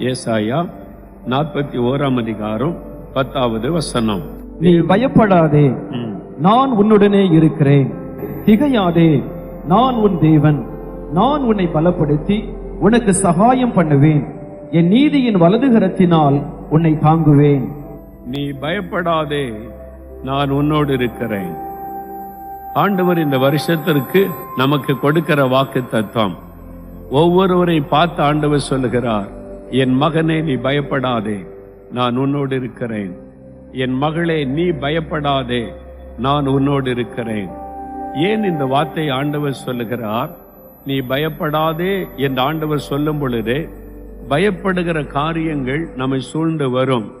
ஏசாயா நாற்பத்தி ஓராம் அதிகாரம் பத்தாவது வசனம். நீ பயப்படாதே. நான் உன்னுடனே இருக்கிறேன். திகையாதே. நான் உன் தேவன். நான் உன்னை பலப்படுத்தி உனக்கு சகாயம் பண்ணுவேன். என் நீதியின் வலதுகரத்தினால் உன்னை தாங்குவேன். நீ பயப்படாதே. நான் உன்னோடு இருக்கிறேன். ஆண்டவர் இந்த வருஷத்திற்கு நமக்கு கொடுக்கிற வாக்கு தத்துவம் ஒவ்வொருவரை பார்த்து ஆண்டவர் சொல்லுகிறார். என் மகனே நீ பயப்படாதே நான் உன்னோடு இருக்கிறேன். என் மகளே நீ பயப்படாதே நான் உன்னோடு இருக்கிறேன். ஏன் இந்த வார்த்தை ஆண்டவர் சொல்லுகிறார்? நீ பயப்படாதே என்று ஆண்டவர் சொல்லும் பொழுது பயப்படுகிற காரியங்கள் நம்மை சூழ்ந்து வரும்.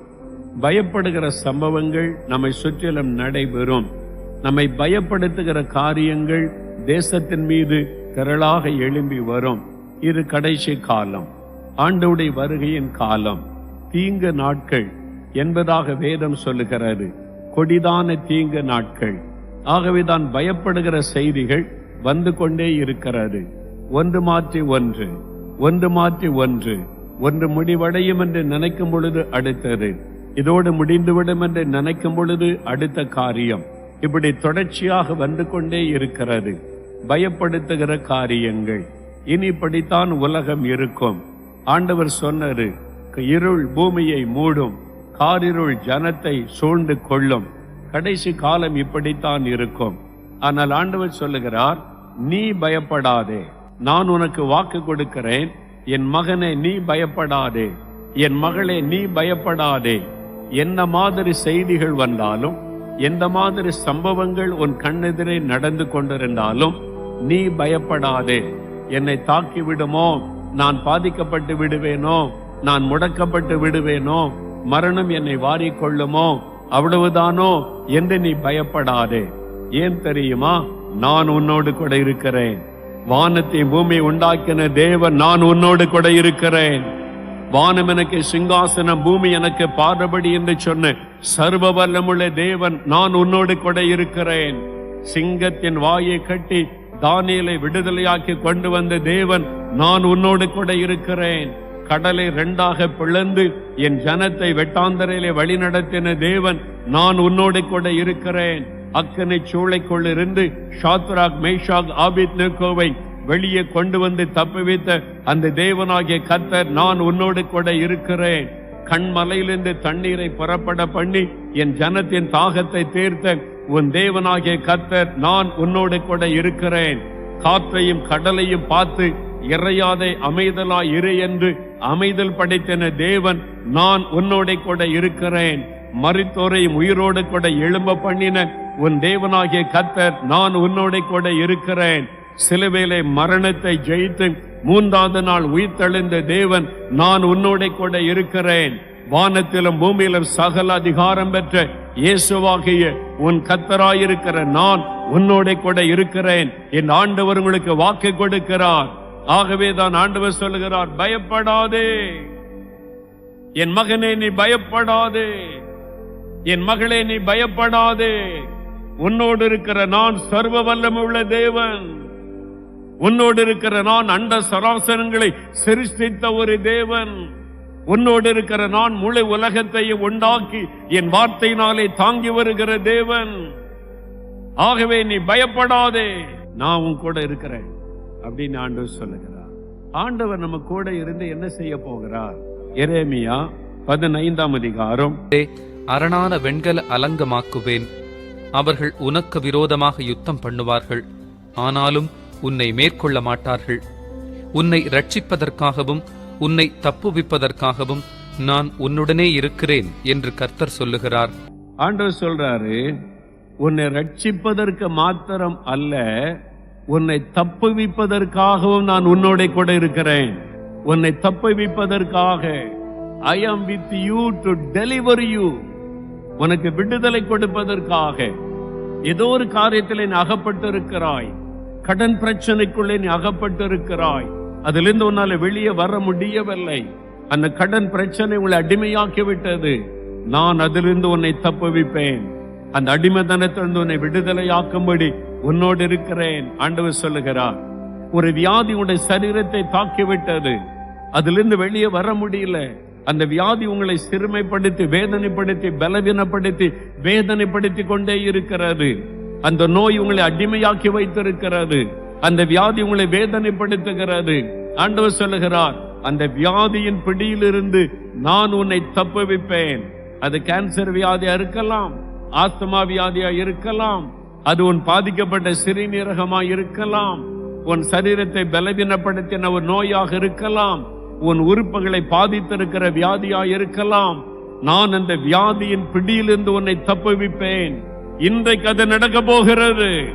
பயப்படுகிற சம்பவங்கள் நம்மை சுற்றிலும் நடைபெறும். நம்மை பயப்படுத்துகிற காரியங்கள் தேசத்தின் மீது திரளாக எழும்பி வரும். இது கடைசி காலம். ஆண்டவுடைய வருகையின் காலம் தீங்கு நாட்கள் என்பதாக வேதம் சொல்லுகிறது. கொடிதான தீங்கு நாட்கள். ஆகவேதான் பயப்படுகிற செய்திகள் வந்து கொண்டே இருக்கிறது. ஒன்று மாற்றி ஒன்று ஒன்று மாற்றி ஒன்று ஒன்று முடிவடையும் என்று நினைக்கும் பொழுது அடுத்தது இதோடு முடிந்துவிடும் என்று நினைக்கும் பொழுது அடுத்த காரியம். இப்படி தொடர்ச்சியாக வந்து கொண்டே இருக்கிறது. பயப்படுத்துகிற காரியங்கள். இனி இப்படித்தான் உலகம் இருக்கும். ஆண்டவர் சொன்னாரு இருள் பூமியை மூடும் காரிருள் ஜனத்தை சூழ்ந்து கொள்ளும். கடைசி காலம் இப்படித்தான் இருக்கும். ஆனால் ஆண்டவர் சொல்லுகிறார் நீ பயப்படாதே. நான் உனக்கு வாக்கு கொடுக்கிறேன். என் மகனே நீ பயப்படாதே. என் மகளே நீ பயப்படாதே. என்ன மாதிரி செய்திகள் வந்தாலும் எந்த மாதிரி சம்பவங்கள் உன் கண்ணெதிரே நடந்து கொண்டிருந்தாலும் நீ பயப்படாதே. என்னை தாக்கி விடுமோ நான் பாதிக்கப்பட்டு விடுவேனோ? நான் முடக்கப்பட்டு விடுவேனோ? மரணம் என்னை வாரிக்கொள்ளுமோ அவ்வளவுதானோ? என்று நீ பயப்படாதே. ஏன் தெரியுமா? நான் உன்னோடு கூட இருக்கிறேன். வானத்தை பூமி உண்டாக்கின தேவன் நான் உன்னோடு கூட இருக்கிறேன். வானம் எனக்கு சிங்காசனம் பூமி எனக்கு பாதபடி என்று சொன்ன சர்வ வல்லமுள்ள தேவன் நான் உன்னோடு கூட இருக்கிறேன். சிங்கத்தின் வாயை கட்டி தானியலை விடுதலையாக்கி கொண்டு வந்த தேவன் நான் உன்னோடு கூட இருக்கிறேன். கடலை ரெண்டாக பிளந்து என் ஜனத்தை வெட்டாந்தரையிலே வழிநடத்தின தேவன் நான் உன்னோடு கூட இருக்கிறேன். அக்கனை சூளைக்குள் இருந்து ஷாத்ராக் மேஷாக் ஆபித் நிற்கோவை வெளியே கொண்டு வந்து தப்புவித்த அந்த தேவனாகிய கத்தர் நான் உன்னோடு கூட இருக்கிறேன். கண்மலையிலிருந்து தண்ணீரை புறப்பட பண்ணி என் ஜனத்தின் தாகத்தை தீர்த்த உன் தேவனாகிய கத்தர் நான் உன்னோடு கூட இருக்கிறேன். காற்றையும் கடலையும் பார்த்து இறையாதே அமைதலா இரு என்று அமைதல் படைத்தன தேவன் நான் உன்னோட கூட இருக்கிறேன். மறித்தோரை உயிரோடு கூட எழும்ப பண்ணின உன் தேவனாகிய கத்தர் நான் உன்னோட கூட இருக்கிறேன். சிலுவேலை மரணத்தை ஜெயித்து மூன்றாவது நாள் உயிர்த்தெழுந்த தேவன் நான் உன்னோட கூட இருக்கிறேன். வானத்திலும் பூமியிலும் சகல அதிகாரம் பெற்ற இயேசுவாகிய உன் கத்தராயிருக்கிற நான் உன்னோட கூட இருக்கிறேன். என் ஆண்டவர் உங்களுக்கு வாக்கு கொடுக்கிறார். ஆகவே தான் ஆண்டவர் சொல்லுகிறார் பயப்படாதே. என் மகனே நீ பயப்படாதே. என் மகளே நீ பயப்படாதே. உன்னோடு இருக்கிற நான் சர்வ வல்லமுள்ள தேவன். உன்னோடு இருக்கிற நான் அண்ட சராசரங்களை சிருஷ்டித்த ஒரு தேவன். உன்னோடு இருக்கிற நான் முழு உலகத்தையும் உண்டாக்கி என் வார்த்தையினாலே தாங்கி வருகிற தேவன். ஆகவே நீ பயப்படாதே. நான் உன் கூட இருக்கிறேன். அப்படின்னு ஆண்டவர் சொல்லுகிறார். ஆண்டவர் நம்ம கூட இருந்து என்ன செய்ய போகிறார்? எரேமியா பதினைந்தாம் அதிகாரம். அரணான வெண்கல அலங்கமாக்குவேன். அவர்கள் உனக்கு விரோதமாக யுத்தம் பண்ணுவார்கள். ஆனாலும் உன்னை மேற்கொள்ள மாட்டார்கள். உன்னை ரட்சிப்பதற்காகவும் உன்னை தப்புவிப்பதற்காகவும் நான் உன்னுடனே இருக்கிறேன் என்று கர்த்தர் சொல்லுகிறார். ஆண்டவர் சொல்றாரு உன்னை ரட்சிப்பதற்கு மாத்திரம் அல்ல உன்னை தப்புவிப்பதற்காகவும் நான் உன்னோட கூட இருக்கிறேன். உன்னை தப்புவிப்பதற்காக I am with you to deliver you உனக்கு விடுதலை கொடுப்பதற்காக. ஏதோ ஒரு காரியத்தில் நீ அகப்பட்டிருக்கிறாய். கடன் பிரச்சனைக்குள்ளே நீ அகப்பட்டிருக்கிறாய். அதிலிருந்து உன்னால வெளியே வர முடியவில்லை. அந்த கடன் பிரச்சனை உங்களை அடிமையாக்கி விட்டது நான் அதிலிருந்து உன்னை தப்புவிப்பேன் அந்த அடிமைதனத்திலிருந்து உன்னை விடுதலையாக்கும்படி உன்னோடு இருக்கிறேன் ஆண்டவர் சொல்லுகிறார். ஒரு வியாதி உடைய சரீரத்தை தாக்கிவிட்டது. அதிலிருந்து வெளியே வர முடியல. அந்த வியாதி உங்களை சிறுமைப்படுத்தி வேதனைப்படுத்தி பலவீனப்படுத்தி வேதனைப்படுத்தி கொண்டே இருக்கிறது. அந்த நோய் உங்களை அடிமையாக்கி வைத்திருக்கிறது. அந்த வியாதி உங்களை வேதனைப்படுத்துகிறது. ஆண்டவர் சொல்லுகிறார் அந்த வியாதியின் பிடியிலிருந்து நான் உன்னை தப்புவிப்பேன். அது கேன்சர் வியாதியா இருக்கலாம் ஆஸ்துமா வியாதியா இருக்கலாம் அது உன் பாதிக்கப்பட்ட சிறுநீரகமா இருக்கலாம். உன் சரீரத்தை பலவீனப்படுத்தின ஒரு நோயாக இருக்கலாம். உன் உறுப்புகளை பாதித்திருக்கிற வியாதியா இருக்கலாம். நான் அந்த வியாதியின் பிடியிலிருந்து உன்னை தப்புவிப்பேன். இன்றைக்கு அது நடக்க போகிறது.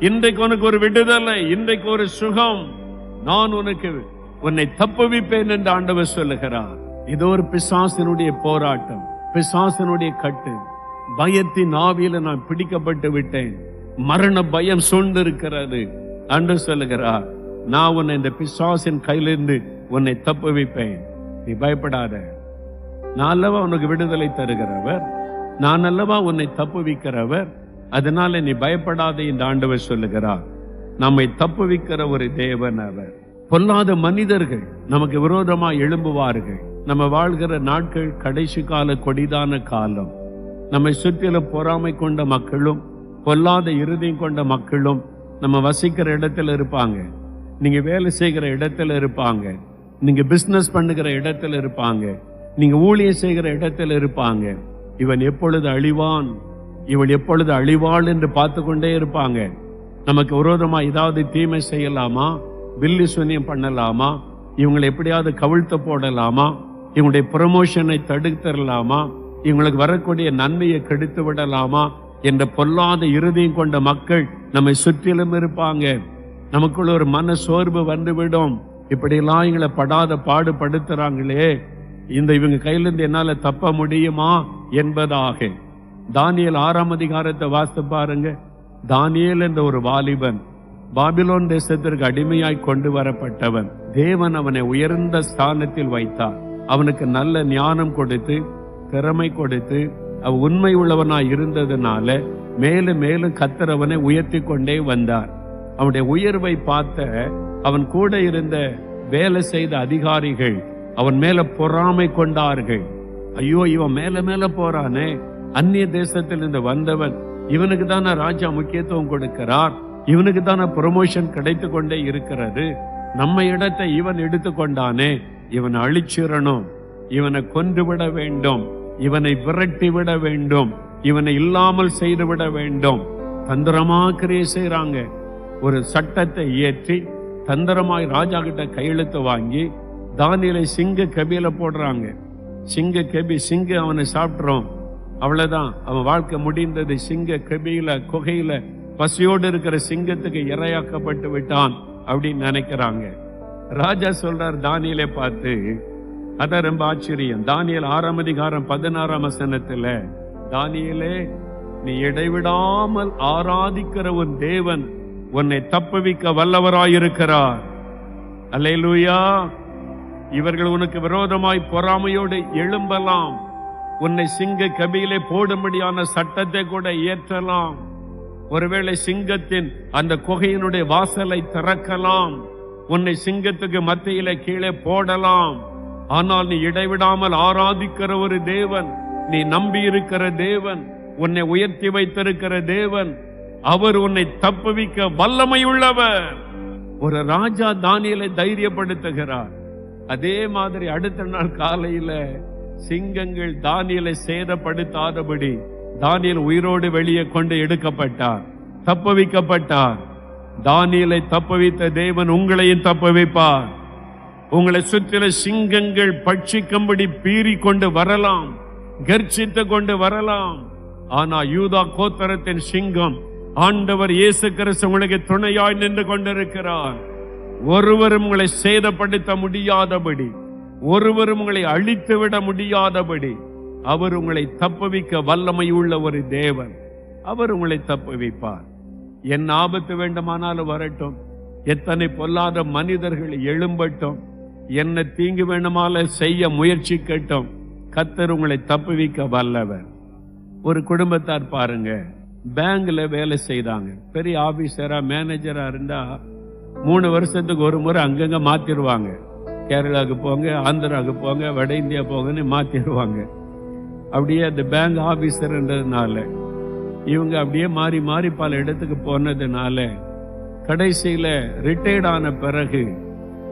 இன்றைக்கு உனக்கு ஒரு விடுதலை இன்றைக்கு ஒரு சுகம். நான் உனக்கு உன்னை தப்புவிப்பேன் என்று ஆண்டவர் சொல்லுகிறார். இது ஒரு பிசாசினுடைய போராட்டம் பிசாசினுடைய கட்டு. பயத்தின் ஆவியில நான் பிடிக்கப்பட்டு விட்டேன். மரண பயம் சூழ்ந்திருக்கிறது. அன்று சொல்லுகிறார் நான் உன்னை இந்த பிசாசின் கையிலிருந்து உன்னை தப்பு வைப்பேன். நீ பயப்படாத. நான் அல்லவா உனக்கு விடுதலை தருகிறவர்? நான் அல்லவா உன்னை தப்புவிக்கிறவர் அதனால நீ பயப்படாத இந்த ஆண்டவர் சொல்லுகிறார். நம்மை தப்பு வைக்கிற ஒரு தேவன் அவர். பொல்லாத மனிதர்கள் நமக்கு விரோதமா எழும்புவார்கள். நம்ம வாழ்கிற நாட்கள் கடைசி கால கொடிதான காலம். நம்மை சுற்றிலும் பொறாமை கொண்ட மக்களும் பொல்லாத இறுதியும் கொண்ட மக்களும் நம்ம வசிக்கிற இடத்துல இருப்பாங்க. நீங்கள் வேலை செய்கிற இடத்துல இருப்பாங்க. நீங்கள் பிஸ்னஸ் பண்ணுகிற இடத்துல இருப்பாங்க. நீங்கள் ஊழியம் செய்கிற இடத்துல இருப்பாங்க. இவன் எப்பொழுது அழிவான்? இவள் எப்பொழுது அழிவாள் என்று பார்த்து கொண்டே இருப்பாங்க. நமக்கு விரோதமாக ஏதாவது தீமை செய்யலாமா? வில்லி சுனியம் பண்ணலாமா? இவங்களை எப்படியாவது கவிழ்த்து போடலாமா? இவங்களுடைய ப்ரமோஷனை தடுத்தரலாமா? இவங்களுக்கு வரக்கூடிய நன்மையை கெடுத்து விடலாமா என்ற பொல்லாத இறுதியும் கொண்ட மக்கள் நம்மை சுற்றிலும் இருப்பாங்க. நமக்குள்ள ஒரு மன சோர்வு வந்துவிடும். இப்படியெல்லாம் எங்களை படாத பாடுபடுத்துறாங்களே. இந்த இவங்க கையிலிருந்து என்னால தப்ப முடியுமா என்பதாக. தானியல் ஆறாம் அதிகாரத்தை வாசித்து பாருங்க. தானியேல் என்ற ஒரு வாலிபன் பாபிலோன் தேசத்திற்கு அடிமையாய் கொண்டு வரப்பட்டவன். தேவன் அவனை உயர்ந்த ஸ்தானத்தில் வைத்தார் அவனுக்கு நல்ல ஞானம் கொடுத்து திறமை கொடுத்து அவ உண்மை உள்ளவனாய் இருந்ததுனால மேலும் மேலும் கத்திரவனை உயர்த்தி கொண்டே வந்தார். அவனுடைய உயர்வை பார்த்த அவன் கூட இருந்த வேலை செய்த அதிகாரிகள் அவன் மேல பொறாமை கொண்டார்கள். ஐயோ இவன் மேல மேல போறானே. அந்நிய தேசத்திலிருந்து வந்தவன். இவனுக்கு தானே ராஜா முக்கியத்துவம் கொடுக்கிறார். இவனுக்கு தானே ப்ரொமோஷன் கிடைத்து கொண்டே இருக்கிறது. நம்ம இடத்தை இவன் எடுத்துக்கொண்டானே இவன் அழிச்சிடணும். இவனை கொன்று விட வேண்டும். இவனை விரட்டி விட வேண்டும். இவனை இல்லாமல் செய்து விட வேண்டும். தந்திரமா கிரியை செய்கிறாங்க ஒரு சட்டத்தை இயற்றி தந்திரமாய் ராஜா கிட்ட கையெழுத்து வாங்கி தானியலை சிங்க கபியில போடுறாங்க. சிங்க கபி சிங்க அவனை சாப்பிட்றோம். அவ்வளவுதான். அவன் வாழ்க்கை முடிந்தது. சிங்க கபியில குகையில பசியோடு இருக்கிற சிங்கத்துக்கு இரையாக்கப்பட்டு விட்டான் அப்படின்னு நினைக்கிறாங்க. ராஜா சொல்றார் தானியலை பார்த்து அதான் ரொம்ப ஆச்சரியம். தானியல் ஆறாம் அதிகாரம் பதினாறாம் வசனத்துல தானியலே நீ இடைவிடாமல் ஆராதிக்கிற உன் தேவன் உன்னை தப்புவிக்க வல்லவராயிருக்கிறார். அலையலூயா இவர்கள் உனக்கு விரோதமாய் பொறாமையோடு எழும்பலாம். உன்னை சிங்க கபியிலே போடும்படியான சட்டத்தை கூட இயற்றலாம் ஒருவேளை சிங்கத்தின் அந்த குகையினுடைய வாசலை திறக்கலாம். உன்னை சிங்கத்துக்கு மத்தியிலே கீழே போடலாம். ஆனால் நீ இடைவிடாமல் ஆராதிக்கிற ஒரு தேவன். நீ நம்பி இருக்கிற தேவன். உன்னை உயர்த்தி வைத்திருக்கிற தேவன். அவர் உன்னை தப்புவிக்க வல்லமை உள்ளவர் ஒரு ராஜா தானியலை தைரியப்படுத்துகிறார். அதே மாதிரி அடுத்த நாள் காலையில சிங்கங்கள் தானியலை சேதப்படுத்தாதபடி தானியல் உயிரோடு வெளியே கொண்டு எடுக்கப்பட்டார். தப்புவிக்கப்பட்டார். தானியலை தப்புவித்த தேவன் உங்களையும் தப்புவிப்பார். உங்களை சுற்றில சிங்கங்கள் பட்சிக்கும்படி பீறி கொண்டு வரலாம் கர்ச்சித்து கொண்டு வரலாம். ஆனா யூதா கோத்தரத்தின் சிங்கம் ஆண்டவர் இயேசு கிறிஸ்து உங்களுக்கு துணையாய் நின்று கொண்டிருக்கிறார். ஒருவரும் உங்களை சேதப்படுத்த முடியாதபடி ஒருவரும் உங்களை அழித்து விட முடியாதபடி அவர் உங்களை தப்புவிக்க வல்லமை உள்ள ஒரு தேவன். அவர் உங்களை தப்புவிப்பார். என் ஆபத்து வேண்டுமானாலும் வரட்டும். எத்தனை பொல்லாத மனிதர்கள் எழும்பட்டும். என்ன தீங்கு வேண்டுமால செய்ய முயற்சி கட்டும். கத்தர் உங்களை தப்புவிக்க வல்லவர். ஒரு குடும்பத்தார் பாருங்க. பேங்க்ல வேலை செய்தாங்க. பெரிய ஆபீசரா மேனேஜரா இருந்தா மூணு வருஷத்துக்கு ஒரு முறை அங்கங்க மாத்திருவாங்க. கேரளாவுக்கு போங்க ஆந்திராவுக்கு போங்க வட இந்தியா போங்கன்னு மாத்திடுவாங்க அப்படியே அந்த பேங்க் ஆபீசர்ன்றதுனால இவங்க அப்படியே மாறி மாறி பல இடத்துக்கு போனதுனால கடைசியில ரிட்டையர்ட் ஆன பிறகு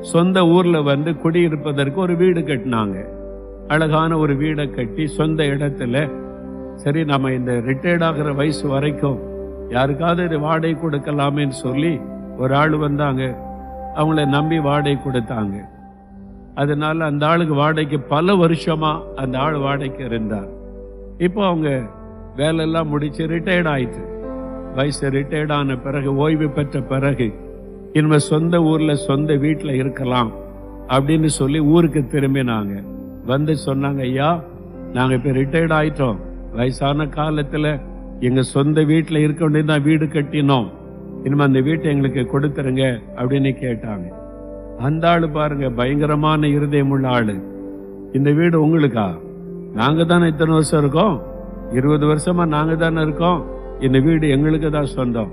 சொந்த ஊர்ல வந்து குடியிருப்பதற்கு ஒரு வீடு கட்டினாங்க. அழகான ஒரு வீடை கட்டி சொந்த இடத்துல சரி நம்ம இந்த ரிட்டையர்ட் ஆகிற வயசு வரைக்கும் யாருக்காவது இது வாடகை கொடுக்கலாமேன்னு சொல்லி ஒரு ஆள் வந்தாங்க. அவங்கள நம்பி வாடகை கொடுத்தாங்க. அதனால அந்த ஆளுக்கு வாடகைக்கு பல வருஷமா அந்த ஆள் வாடகைக்கு இருந்தார். இப்போ அவங்க வேலையெல்லாம் முடிச்சு ரிட்டையர்ட் ஆயிட்டு. வயசு ரிட்டையர்ட் ஆன பிறகு ஓய்வு பெற்ற பிறகு இனிமே சொந்த ஊர்ல சொந்த வீட்டில் இருக்கலாம் அப்படின்னு சொல்லி ஊருக்கு திரும்பினாங்க. வந்து சொன்னாங்க ஐயா நாங்க இப்ப ரிட்டையர்ட் ஆயிட்டோம். வயசான காலத்துல எங்க சொந்த வீட்டில் இருக்க வேண்டியதான் வீடு கட்டினோம். இனிமே அந்த வீட்டை எங்களுக்கு கொடுத்துருங்க அப்படின்னு கேட்டாங்க. அந்த ஆளு பாருங்க பயங்கரமான இருதயம் உள்ள ஆளு. இந்த வீடு உங்களுக்கா? நாங்க தானே இத்தனை வருஷம் இருக்கோம். இருபது வருஷமா நாங்க தானே இருக்கோம். இந்த வீடு எங்களுக்கு தான் சொந்தம்.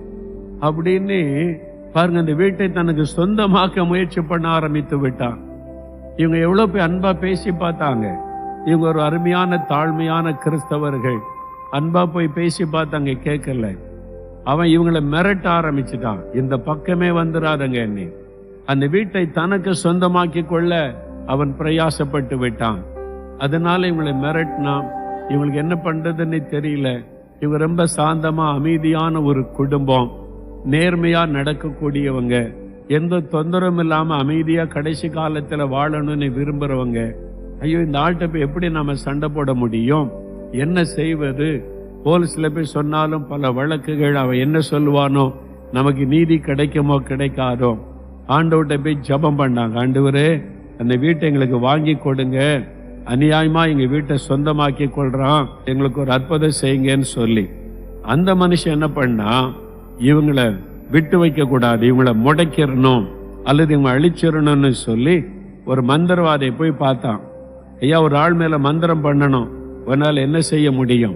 அப்படின்னு பாருங்க இந்த வீட்டை தனக்கு சொந்தமாக்க முயற்சி பண்ண ஆரம்பித்து விட்டான். இவங்க எவ்வளோ போய் அன்பா பேசி பார்த்தாங்க. இவங்க ஒரு அருமையான தாழ்மையான கிறிஸ்தவர்கள். அன்பா போய் பேசி பார்த்தாங்க கேட்கல. அவன் இவங்களை மிரட்ட ஆரம்பிச்சுட்டான். இந்த பக்கமே வந்துடாதங்க என்னை. அந்த வீட்டை தனக்கு சொந்தமாக்கி கொள்ள அவன் பிரயாசப்பட்டு விட்டான். அதனால இவங்களை மிரட்டினான். இவங்களுக்கு என்ன பண்றதுன்னு தெரியல. இவங்க ரொம்ப சாந்தமா அமைதியான ஒரு குடும்பம். நேர்மையா நடக்கக்கூடியவங்க. எந்த தொந்தரவும் இல்லாமல் அமைதியாக கடைசி காலத்தில் வாழணும்னு விரும்புகிறவங்க ஐயோ இந்த ஆள்கிட்ட போய் எப்படி நம்ம சண்டை போட முடியும்? என்ன செய்வது? போலீஸில் போய் சொன்னாலும் பல வழக்குகள் அவன் என்ன சொல்லுவானோ நமக்கு நீதி கிடைக்குமோ கிடைக்காதோ. ஆண்டவர்கிட்ட போய் ஜெபம் பண்ணாங்க. ஆண்டவரே அந்த வீட்டை எங்களுக்கு வாங்கி கொடுங்க. அநியாயமா எங்க வீட்டை சொந்தமாக்கி கொள்றான். எங்களுக்கு ஒரு அற்புதம் செய்யுங்கன்னு சொல்லி. அந்த மனுஷன் என்ன பண்ணா இவங்களை விட்டு வைக்க கூடாது. இவங்கள முடக்கிடணும் அல்லது இவங்க அழிச்சிடணும்னு சொல்லி ஒரு மந்திரவாதியை போய் பார்த்தான். ஐயா ஒரு ஆள் மேல மந்திரம் பண்ணணும். உன்னால் என்ன செய்ய முடியும்?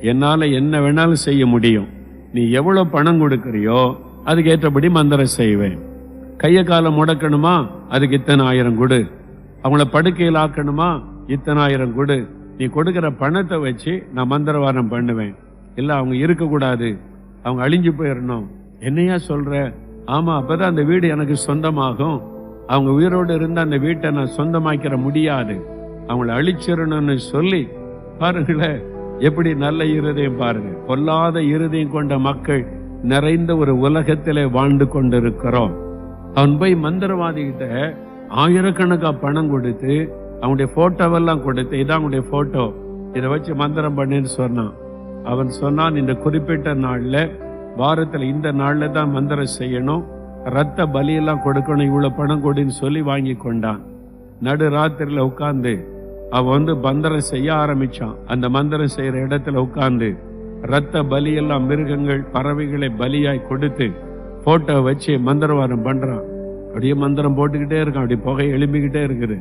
என்னால் என்ன வேணாலும் செய்ய முடியும். நீ எவ்வளோ பணம் கொடுக்குறியோ அதுக்கு ஏற்றபடி மந்திரம் செய்வேன். கையை காலம் முடக்கணுமா? அதுக்கு இத்தனை ஆயிரம் கொடு. அவங்கள படுக்கையில் ஆக்கணுமா? இத்தனை ஆயிரம் கொடு. நீ கொடுக்குற பணத்தை வச்சு நான் மந்திரவாதம் பண்ணுவேன். இல்லை அவங்க இருக்கக்கூடாது. அவங்க அழிஞ்சு போயிடணும் என்னையா சொல்ற? ஆமா அப்பதான் அந்த வீடு எனக்கு சொந்தமாகும். அவங்க உயிரோடு இருந்து அந்த வீட்டை நான் சொந்தமாக்கிற முடியாது. அவங்கள அழிச்சிடணும்னு சொல்லி பாருங்களேன் எப்படி நல்ல இருதயம் பாருங்க. பொல்லாத இருதயம் கொண்ட மக்கள் நிறைந்த ஒரு உலகத்திலே வாழ்ந்து கொண்டிருக்கிறோம். அவன் போய் மந்திரவாதிகிட்ட ஆயிரக்கணக்காக ஆயிரக்கணக்கா பணம் கொடுத்து அவனுடைய போட்டோவெல்லாம் கொடுத்து இதான் அவனுடைய போட்டோ இதை வச்சு மந்திரம் பண்ணுன்னு சொன்னான். அவன் சொன்னான் இந்த குறிப்பிட்ட நாள்ல வாரத்துல இந்த நாள்ல தான் மந்திரம் செய்யணும். ரத்த பலியெல்லாம் கொடுக்கணும் இவ்வளவு பணம் கொடுன்னு சொல்லி வாங்கி கொண்டான். நடு ராத்திரில உட்கார்ந்து அவன் வந்து மந்திரம் செய்ய ஆரம்பிச்சான். அந்த மந்திரம் செய்யற இடத்துல உட்கார்ந்து ரத்த பலியெல்லாம் மிருகங்கள் பறவைகளை பலியாய் கொடுத்து போட்டோ வச்சு மந்திரவாரம் பண்றான். அப்படியே மந்திரம் போட்டுக்கிட்டே இருக்கான் அப்படி புகை எழும்பிக்கிட்டே இருக்குது.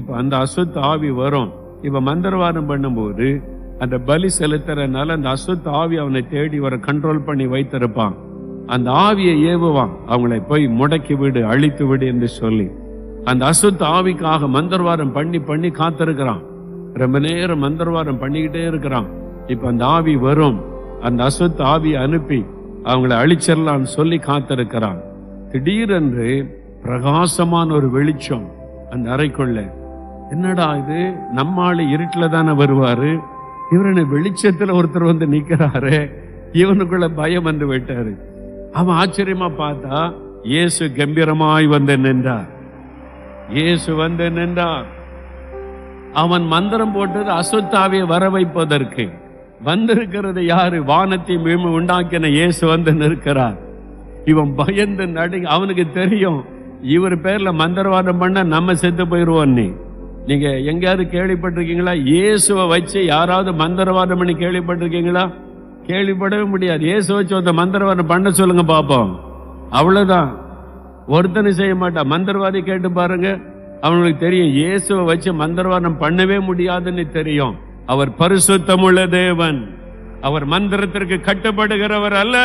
இப்ப அந்த அசுத்த ஆவி வரும். இப்ப மந்திரவாரம் பண்ணும்போது அந்த பலி செலுத்துறதுனால அந்த அசுத்த ஆவி அவனை தேடி வர கண்ட்ரோல் பண்ணி வைத்திருப்பான். அந்த ஆவியை ஏவுவான். அவங்களை போய் முடக்கி விடு அழித்து விடு என்று சொல்லி. அந்த அசுத்த ஆவிக்காக மந்திரவாரம் பண்ணி பண்ணி காத்திருக்கிறான். ரொம்ப நேரம் மந்திரவாரம் பண்ணிக்கிட்டே இருக்கிறான். இப்ப அந்த ஆவி வரும். அந்த அசுத்த ஆவியை அனுப்பி அவங்களை அழிச்சிடலாம்னு சொல்லி காத்திருக்கிறான். திடீரென்று பிரகாசமான ஒரு வெளிச்சம் அந்த அறைக்குள்ள. என்னடா இது? நம்ம இருட்டில் தானே வருவாரு? இவரனை வெளிச்சத்தில் ஒருத்தர் வந்து நிற்கிறாரு இவனுக்குள்ள பயம் வந்து விட்டாரு. அவன் ஆச்சரியமா பார்த்தா இயேசு கம்பீரமாய் வந்து நின்றார். இயேசு வந்து நின்றார். அவன் மந்திரம் போட்டது அசுத்தாவை வர வைப்பதற்கு. வந்திருக்கிறது யாரு? வானத்தை மீம உண்டாக்கின இயேசு வந்து நிற்கிறார். இவன் பயந்து நடு அவனுக்கு தெரியும் இவர் பேர்ல மந்திரவாதம் பண்ண நம்ம செத்து போயிருவோம் நீ. நீங்க எங்கேயாவது கேள்விப்பட்டிருக்கீங்களா? இயேசுவை வச்சு யாராவது மந்திரவாதம் பண்ணி கேள்விப்பட்டிருக்கீங்களா? கேள்விப்படவே முடியாது. இயேசு வச்சு அந்த மந்திரவாதம் பண்ண சொல்லுங்க பார்ப்போம் அவ்வளவுதான். ஒருத்தனை செய்ய மாட்டான். மந்திரவாதி கேட்டு பாருங்க. அவனுக்கு தெரியும். இயேசுவை வச்சு மந்திரவாதம் பண்ணவே முடியாதுன்னு தெரியும். அவர் பரிசுத்தமுள்ள தேவன். அவர் மந்திரத்திற்கு கட்டுப்படுகிறவர் அல்ல.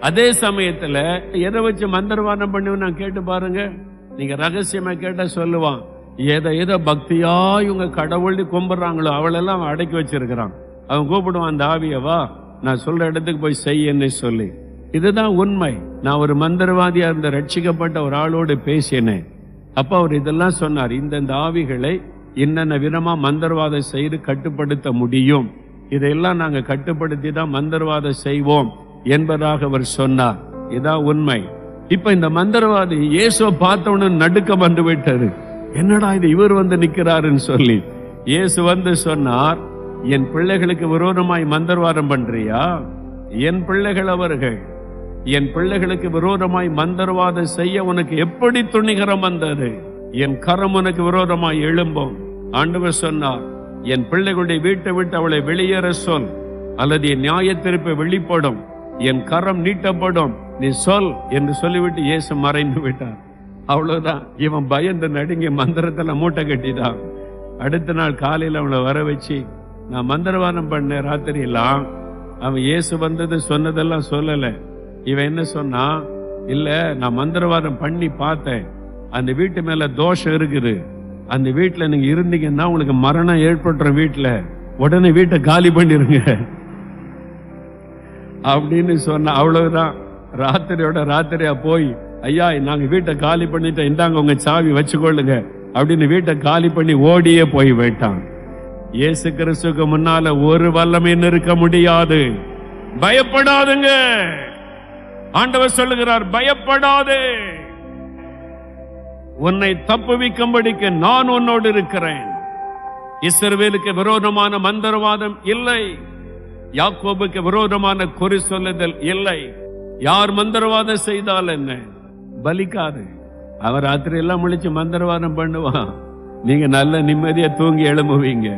அதே சமயத்துல எதை வச்சு மந்திரவாதம் பண்ணுவேன் நான் கேட்டு பாருங்க. நீங்க ரகசியமா கேட்டா சொல்லுவான். ஏதோ ஏதோ பக்தியா இவங்க கடவுள்னு கும்பிட்றாங்களோ அவளெல்லாம் அவன் அடக்கி வச்சிருக்கிறான். அவன் கூப்பிடுவான் அந்த ஆவியவா நான் சொல்ற இடத்துக்கு போய் செய்யன்னு சொல்லி. இதுதான் உண்மை. நான் ஒரு மந்திரவாதியா இருந்த ரட்சிக்கப்பட்ட ஒரு ஆளோடு பேசினேன். அப்ப அவர் இதெல்லாம் சொன்னார் இந்தந்த ஆவிகளை என்னென்ன விதமா மந்திரவாதம் செய்து கட்டுப்படுத்த முடியும்? இதையெல்லாம் நாங்க கட்டுப்படுத்தி தான் மந்திரவாதம் செய்வோம் என்பதாக அவர் சொன்னார். இதான் உண்மை. இப்ப இந்த மந்திரவாதி இயேசுவை பார்த்த நடுக்கம் வந்து விட்டது. என்னடா இது இவர் வந்து நிற்கிறாருன்னு சொல்லி இயேசு வந்து சொன்னார் என் பிள்ளைகளுக்கு விரோதமாய் மந்திரவாதம் பண்றியா? என் பிள்ளைகள் அவர்கள் என் பிள்ளைகளுக்கு விரோதமாய் மந்திரவாதம் செய்ய உனக்கு எப்படி துணிகரம் வந்தது? என் கரம் உனக்கு விரோதமாய் எழும்பும். ஆண்டவர் சொன்னார் என் பிள்ளைகளுடைய வீட்டை விட்டு அவளை வெளியேற சொல் அல்லது என் நியாயத்திருப்பை வெளிப்படும் என் கரம் நீட்டப்படும் நீ சொல் என்று சொல்லிவிட்டு இயேசு மறைந்து விட்டார். அவ்வளவுதான். இவன் பயந்து நடுங்கி மந்திரத்துல மூட்டை கட்டிட்டான். அடுத்த நாள் காலையில அவனை வர வச்சு நான் மந்திரவாதம் பண்ண ராத்திரி எல்லாம் அவன் இயேசு வந்தது சொன்னதெல்லாம் சொல்லல. இவன் என்ன சொன்னான் இல்ல நான் மந்திரவாதம் பண்ணி பார்த்தேன். அந்த வீட்டு மேல தோஷம் இருக்குது. அந்த வீட்டுல நீங்க இருந்தீங்கன்னா உங்களுக்கு மரணம் ஏற்படுற வீட்டுல உடனே வீட்டை காலி பண்ணிருங்க. அப்படின்னு சொன்ன அவ்வளவுதான். ராத்திரியோட ராத்திரியா போய் ஐயா நாங்க வீட்டை காலி பண்ணிட்டோம். இந்தாங்க உங்க சாவி வச்சுக்கொள்ளுங்க. அப்படின்னு வீட்டை காலி பண்ணி ஓடியே போய் போயிட்டான் இயேசு கிறிஸ்துக்கு முன்னால ஒரு வல்லமை நிற்க முடியாது. பயப்படாதுங்க. ஆண்டவர் சொல்லுகிறார் பயப்படாது. உன்னை தப்புவிக்கும்படிக்கு நான் உன்னோடு இருக்கிறேன். இஸ்ரவேலுக்கு விரோதமான மந்திரவாதம் இல்லை. யாக்கோபுக்கு விரோதமான குறி சொல்லுதல் இல்லை. யார் மந்திரவாதம் செய்தால் என்ன? பலிக்காது. அவர் ராத்திரி எல்லாம் முழிச்சு மந்திரவாதம் பண்ணுவான் நீங்க நல்ல நிம்மதியா தூங்கி எழும்புவீங்க.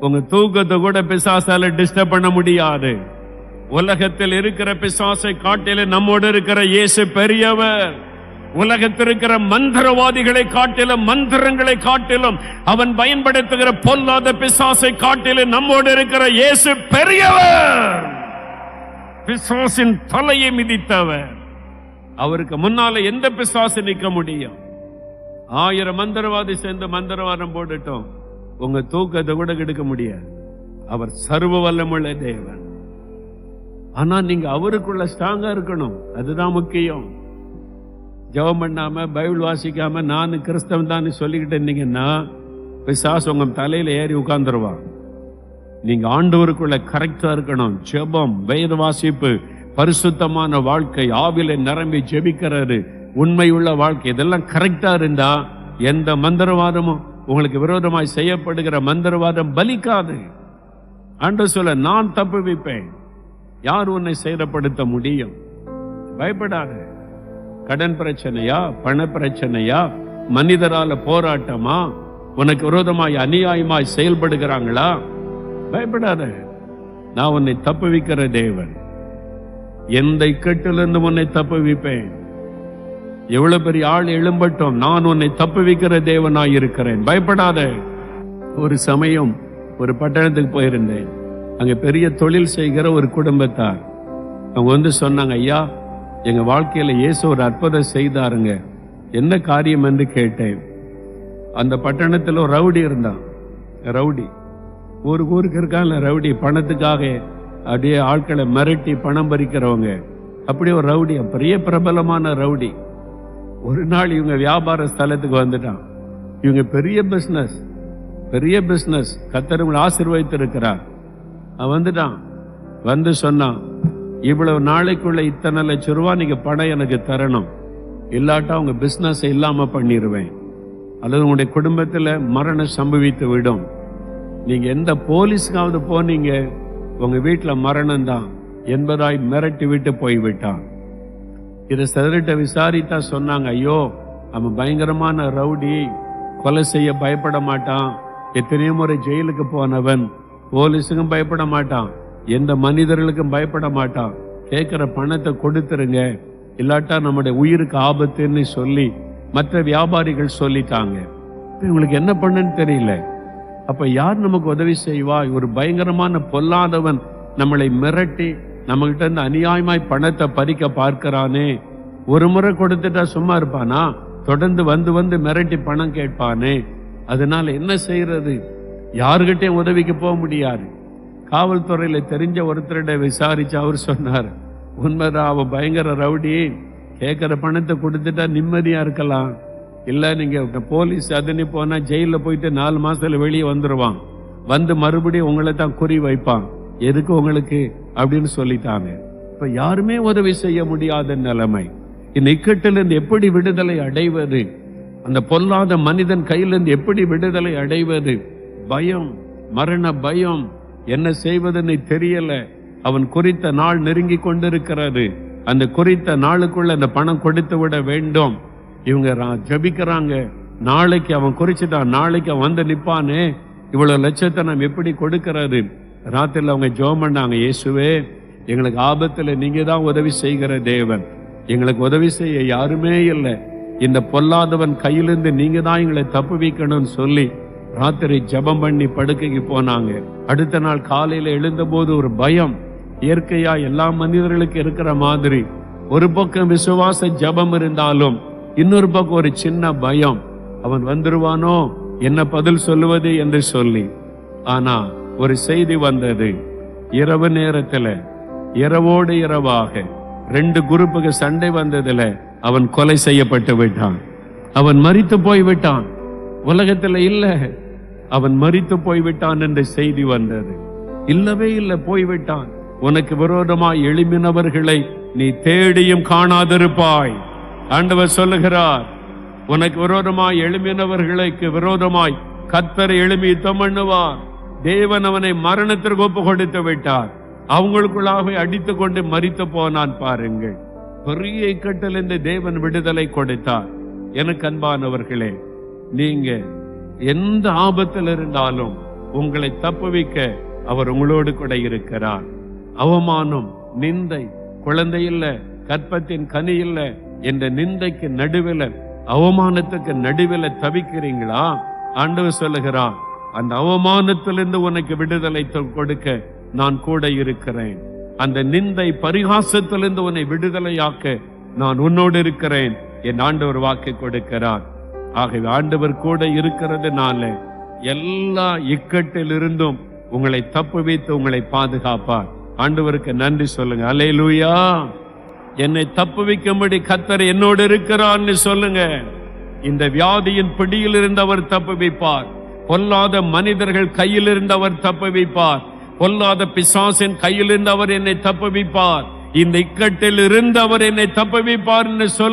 உங்க தூக்கத்தை கூட பிசாசால டிஸ்டர்ப் பண்ண முடியாது. உலகத்தில் இருக்கிற பிசாசை காட்டில நம்மோடு இருக்கிற இயேசு பெரியவர். உலகத்தில் இருக்கிற மந்திரவாதிகளை காட்டிலும் மந்திரங்களை காட்டிலும் அவன் பயன்படுத்துகிற பொல்லாத பிசாசை காட்டிலும் நம்மோடு இருக்கிற இயேசு பெரியவர். பிசாசின் தலையை மிதித்தவர். அவருக்கு முன்னால எந்த பிசாசு நிற்க முடியும்? ஆயிரம் மந்திரவாதி சேர்ந்து மந்திரவாதம் போட்டுட்டோம். உங்க தூக்கத்தை கூட கெடுக்க முடியாது. அவர் சர்வ வல்லமுள்ள தேவன். ஆனா நீங்க அவருக்குள்ள ஸ்ட்ராங்கா இருக்கணும். அதுதான் முக்கியம். ஜெபம் பண்ணாம பைபிள் வாசிக்காம நான் கிறிஸ்தவன் தான் சொல்லிக்கிட்டு இருந்தீங்கன்னா பிசாசு உங்க தலையில ஏறி உட்கார்ந்துருவான். நீங்க ஆண்டவருக்குள்ள கரெக்டா இருக்கணும். ஜெபம் வேத வாசிப்பு பரிசுத்தமான வாழ்க்கை ஆவில நிரம்பி ஜெபிக்கிறாரு உண்மையுள்ள வாழ்க்கை. இதெல்லாம் கரெக்டா இருந்தா எந்த மந்திரவாதமும் உங்களுக்கு விரோதமாய் செய்யப்படுகிற மந்திரவாதம் பலிக்காது. அன்று சொல்ல நான் தப்பு வைப்பேன் யார் உன்னை சேதப்படுத்த முடியும்? பயப்படாத. கடன் பிரச்சனையா பண பிரச்சனையா மனிதரால போராட்டமா உனக்கு விரோதமாய் அநியாயமாய் செயல்படுகிறாங்களா? பயப்படாத. நான் உன்னை தப்புவிக்கிற தேவன். எந்த இக்கட்டிலிருந்து உன்னை தப்புவிப்பேன். எவ்வளவு பெரிய ஆள் எழும்பட்டும் நான் உன்னை தப்புவிக்கிற தேவனாய் இருக்கிறேன். பயப்படாத. ஒரு சமயம் ஒரு பட்டணத்துக்கு போயிருந்தேன். அங்க பெரிய தொழில் செய்கிற ஒரு குடும்பத்தார். அவங்க வந்து சொன்னாங்க ஐயா எங்க வாழ்க்கையில இயேசு ஒரு அற்புதம் செய்தாருங்க. என்ன காரியம் என்று கேட்டேன். அந்த பட்டணத்துல ஒரு ரவுடி இருந்தான். ரவுடி. ஒரு ஊருக்கு இருக்கான்ல ரவுடி. பணத்துக்காக அப்படியே ஆட்களை மிரட்டி பணம் பறிக்கிறவங்க. அப்படி ஒரு ரவுடி பெரிய பிரபலமான ரவுடி. ஒரு நாள் இவங்க வியாபார ஸ்தலத்துக்கு வந்துட்டான். இவங்க பெரிய பிஸ்னஸ் பெரிய பிஸ்னஸ் கத்தர் ஆசிர்வதித்து இருக்கிறார் அவன் வந்துட்டான். வந்து சொன்னான் இவ்வளவு நாளைக்குள்ள இத்தனை லட்சம் ரூபா நீங்க பணம் எனக்கு தரணும். இல்லாட்டா உங்க பிஸ்னஸ் இல்லாம பண்ணிடுவேன் அல்லது உங்களுடைய குடும்பத்துல மரணம் சம்பவித்து விடும். நீங்க எந்த போலீஸுக்காவது போனீங்க உங்க வீட்டில் மரணம் தான் என்பதாய் மிரட்டி விட்டு போய்விட்டான். இதை சிலர்கிட்ட விசாரித்தா சொன்னாங்க ஐயோ அவன் பயங்கரமான ரவுடி கொலை செய்ய பயப்பட மாட்டான். எத்தனையோ முறை ஜெயிலுக்கு போனவன் போலீஸுக்கும் பயப்பட மாட்டான். எந்த மனிதர்களுக்கும் பயப்பட மாட்டான். கேட்குற பணத்தை கொடுத்துருங்க. இல்லாட்டா நம்முடைய உயிருக்கு ஆபத்துன்னு சொல்லி மற்ற வியாபாரிகள் சொல்லிட்டாங்க. இவங்களுக்கு என்ன பண்ணுன்னு தெரியல. அப்ப யார் நமக்கு உதவி செய்வா ஒரு பயங்கரமான பொல்லாதவன் நம்மளை மிரட்டி நம்ம கிட்ட இருந்து அநியாயமாய் பணத்தை பறிக்க பார்க்கிறானே. ஒரு முறை கொடுத்துட்டா சும்மா இருப்பானா? தொடர்ந்து வந்து வந்து மிரட்டி பணம் கேட்பானே. அதனால என்ன செய்யறது யாருகிட்டயும் உதவிக்கு போக முடியாது. காவல்துறையில தெரிஞ்ச ஒருத்தரிட விசாரிச்சு அவர் சொன்னார். உண்மைதான் அவன் பயங்கர ரவுடி. கேட்கிற பணத்தை கொடுத்துட்டா நிம்மதியா இருக்கலாம். இல்லை நீங்கள் போலீஸ் அதுன்னு போனால் ஜெயிலில் போயிட்டு நாலு மாதத்தில் வெளியே வந்துருவான். வந்து மறுபடியும் உங்களை தான் குறி வைப்பான். எதுக்கு உங்களுக்கு? அப்படின்னு சொல்லிட்டாங்க இப்போ யாருமே உதவி செய்ய முடியாத நிலைமை. இந்த இக்கட்டிலிருந்து எப்படி விடுதலை அடைவது? அந்த பொல்லாத மனிதன் கையிலிருந்து எப்படி விடுதலை அடைவது? பயம் மரண பயம் என்ன செய்வதுன்னு தெரியல. அவன் குறித்த நாள் நெருங்கி கொண்டிருக்கிறது. அந்த குறித்த நாளுக்குள்ள அந்த பணம் கொடுத்து விட வேண்டும். இவங்க ரா- ஜெபிக்கிறாங்க. நாளைக்கு அவன் குறிச்சிட்டான் நாளைக்கு அவன் வந்து நிப்பானே இவ்வளவு லட்சத்தை நம்ம எப்படி கொடுக்கறது? ராத்திரியில் அவங்க ஜெபம் பண்ணாங்க இயேசுவே எங்களுக்கு ஆபத்தில் நீங்க தான் உதவி செய்கிற தேவன். எங்களுக்கு உதவி செய்ய யாருமே இல்லை. இந்த பொல்லாதவன் கையிலிருந்து நீங்க தான் எங்களை தப்பு வைக்கணும்னு சொல்லி ராத்திரி ஜெபம் பண்ணி படுக்கைக்கு போனாங்க. அடுத்த நாள் காலையில எழுந்தபோது ஒரு பயம். இயற்கையா எல்லா மனிதர்களுக்கு இருக்கிற மாதிரி. ஒரு பக்கம் விசுவாச ஜெபம் இருந்தாலும் இன்னொரு பக்கம் ஒரு சின்ன பயம். அவன் வந்துருவானோ? என்ன பதில் சொல்லுவது என்று சொல்லி. ஆனா ஒரு செய்தி வந்தது. இரவு நேரத்துல இரவோடு இரவாக ரெண்டு குரூப்புக்கு சண்டை வந்ததுல அவன் கொலை செய்யப்பட்டு விட்டான். அவன் மறித்து போய் விட்டான். உலகத்துல இல்ல. அவன் மறித்து போய் விட்டான் என்ற செய்தி வந்தது. இல்லவே இல்லை போய்விட்டான் உனக்கு விரோதமாய் எழுமினவர்களை நீ தேடியும் காணாதிருப்பாய். ஆண்டவர் சொல்லுகிறார் உனக்கு விரோதமாய் எழுமினவர்களுக்கு விரோதமாய் கத்தர் எழுமி யுத்தம் தேவன் அவனை மரணத்திற்கு ஒப்பு கொடுத்து விட்டார். அவங்களுக்குள்ளாகவே அடித்து கொண்டு மறித்து போனான் பாருங்கள். பெரிய இக்கட்டிலிருந்து தேவன் விடுதலை கொடுத்தார். எனக்கு அன்பானவர்களே நீங்க எந்த ஆபத்தில் இருந்தாலும் உங்களை தப்புவிக்க அவர் உங்களோடு கூட இருக்கிறார். அவமானம் நிந்தை குழந்தை இல்ல கற்பத்தின் கனி இல்லை என்ற நிந்தைக்கு நடுவில் அவமானத்துக்கு நடுவில் தவிக்கிறீங்களா? ஆண்டவர் சொல்லுகிறான் அந்த அவமானத்திலிருந்து உனக்கு விடுதலை கொடுக்க நான் கூட இருக்கிறேன். அந்த நிந்தை பரிகாசத்திலிருந்து உன்னை விடுதலையாக்க நான் உன்னோடு இருக்கிறேன் என் ஆண்டவர் வாக்கு கொடுக்கிறார். ஆகவே ஆண்டவர் கூட இருக்கிறதுனால எல்லா இக்கட்டிலிருந்தும் உங்களை தப்பு வைத்து உங்களை பாதுகாப்பார். ஆண்டவருக்கு நன்றி சொல்லுங்க. அல்லேலூயா என்னை தப்புவிக்கும்படி கத்தர் என்னோடு இருக்கிறான்னு சொல்லுங்க. இந்த வியாதியின் பிடியில் இருந்து அவர் தப்பு வைப்பார் பொல்லாத மனிதர்கள் கையிலிருந்து அவர் தப்பு வைப்பார் பொல்லாத பிசாசின் கையிலிருந்து அவர் என்னை தப்பு வைப்பார் இந்த இக்கட்டில் இருந்து அவர் என்னை தப்பு வைப்பார் சொல்ல